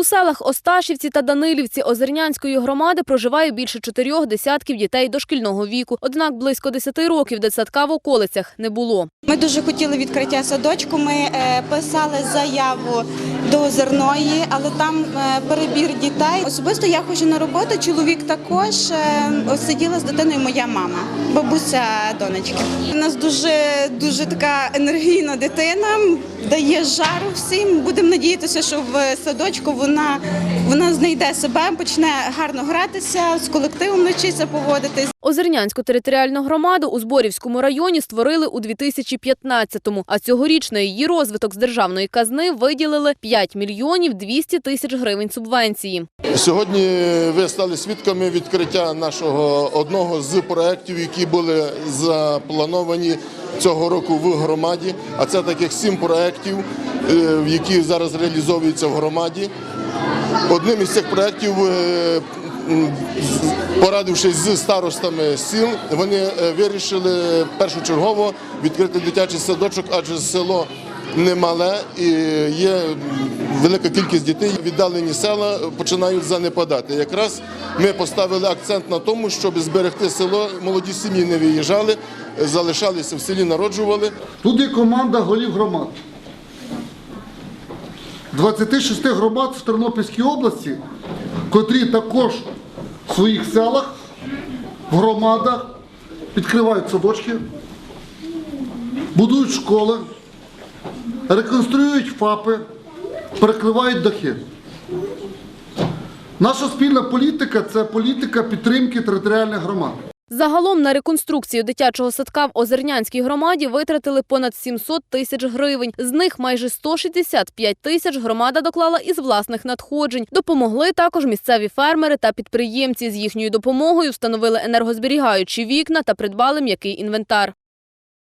У селах Осташівці та Данилівці Озернянської громади проживає більше чотирьох десятків дітей дошкільного віку. Однак близько 10 років дитсадка в околицях не було. Ми дуже хотіли відкриття садочку. Ми е, писали заяву до озерної, але там е, перебір дітей. Особисто я ходжу на роботу. Чоловік також Е, сиділа з дитиною моя мама, бабуся донечки. У нас дуже дуже така енергійна дитина, дає жару всім. Будемо надіятися, що в садочку вона, вона знайде себе, почне гарно гратися, з колективом навчиться поводитись. Озернянську територіальну громаду у Зборівському районі створили у 2015-му, а цьогоріч на її розвиток з державної казни виділили 5 мільйонів 200 тисяч гривень субвенції. Сьогодні ви стали свідками відкриття нашого одного з проєктів, які були заплановані цього року в громаді. А це таких сім проєктів, е, які зараз реалізовуються в громаді. Одним із цих проєктів, е, порадившись з старостами сіл, вони е, вирішили першочергово відкрити дитячий садочок, адже село немале і є велика кількість дітей. Віддалені села починають занепадати. Якраз ми поставили акцент на тому, щоб зберегти село. Молоді сім'ї не виїжджали, залишалися в селі, народжували. Тут є команда голів громад. 26 громад в Тернопільській області, котрі також в своїх селах, в громадах відкривають садочки, будують школи, реконструюють ФАПи, перекривають дахи. Наша спільна політика це політика підтримки територіальних громад. Загалом на реконструкцію дитячого садка в Озернянській громаді витратили понад 700 тисяч гривень. З них майже 165 тисяч громада доклала із власних надходжень. Допомогли також місцеві фермери та підприємці. З їхньою допомогою встановили енергозберігаючі вікна та придбали м'який інвентар.